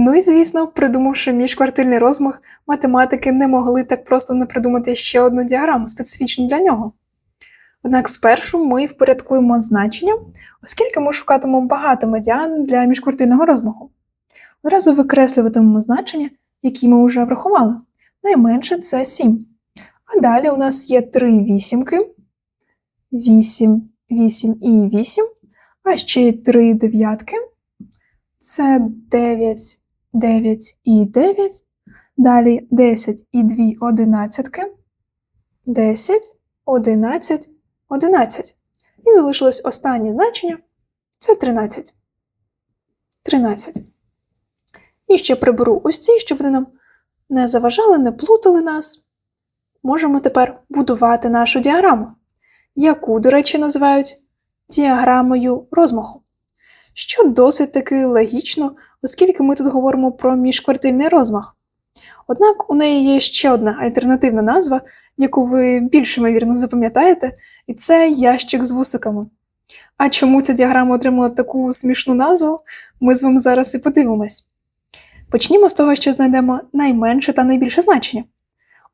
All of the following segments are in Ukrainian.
Ну і звісно, придумавши міжквартильний розмах, математики не могли так просто не придумати ще одну діаграму, специфічну для нього. Однак спершу ми впорядкуємо значення, оскільки ми шукатимемо багато медіан для міжквартильного розмаху. Одразу викреслюватимемо значення, які ми вже врахували. Найменше це 7. А далі у нас є три вісімки, 8, 8 і 8, а ще й три дев'ятки. Це 9, 9 і 9. Далі 10 і 2 одинадцятки. 10, 11, 11. І залишилось останнє значення це 13. 13. І ще приберу ось ці, щоб вони нам не заважали, не плутали нас. Можемо тепер будувати нашу діаграму, яку, до речі, називають діаграмою розмаху що досить таки логічно, оскільки ми тут говоримо про міжквартильний розмах. Однак у неї є ще одна альтернативна назва, яку ви більш ймовірно запам'ятаєте, і це ящик з вусиками. А чому ця діаграма отримала таку смішну назву, ми з вами зараз і подивимось. Почнімо з того, що знайдемо найменше та найбільше значення.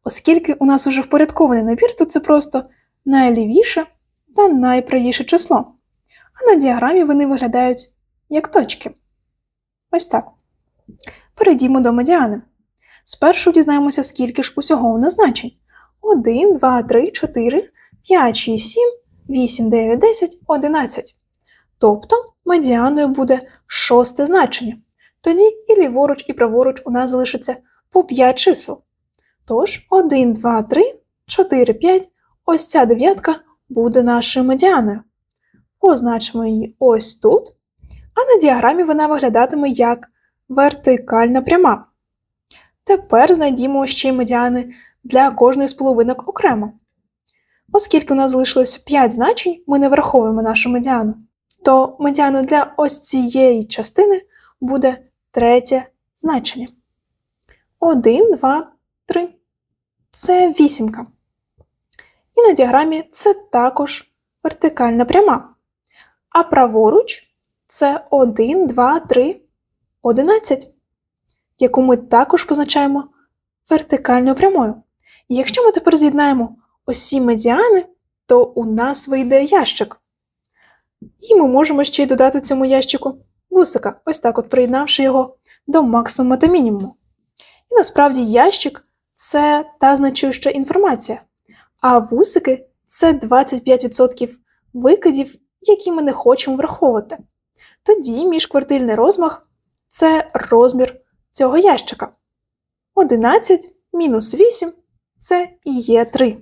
Оскільки у нас уже впорядкований набір, то це просто найлівіше та найправіше число. А на діаграмі вони виглядають як точки. Ось так. Перейдімо до медіани. Спершу дізнаємося, скільки ж усього у нас значень. 1, 2, 3, 4, 5, 6, 7, 8, 9, 10, 11. Тобто медіаною буде шосте значення. Тоді і ліворуч, і праворуч у нас залишиться по 5 чисел. Тож 1, 2, 3, 4, 5, ось ця дев'ятка буде нашою медіаною. Позначимо її ось тут, а на діаграмі вона виглядатиме як вертикальна пряма. Тепер знайдімо ще й медіани для кожної з половинок окремо. Оскільки у нас залишилось 5 значень, ми не враховуємо нашу медіану, то медіаною для ось цієї частини буде третє значення. 1, 2, 3. Це вісімка. І на діаграмі це також вертикальна пряма. А праворуч це 1, 2, 3, 11, яку ми також позначаємо вертикальною прямою. І якщо ми тепер з'єднаємо осі медіани, то у нас вийде ящик. І ми можемо ще й додати цьому ящику вусика, ось так от приєднавши його до максимуму та мінімуму. І насправді ящик це та значуща інформація, а вусики це 25% викидів, які ми не хочемо враховувати. Тоді міжквартильний розмах це розмір цього ящика. 11 мінус 8 це і є 3.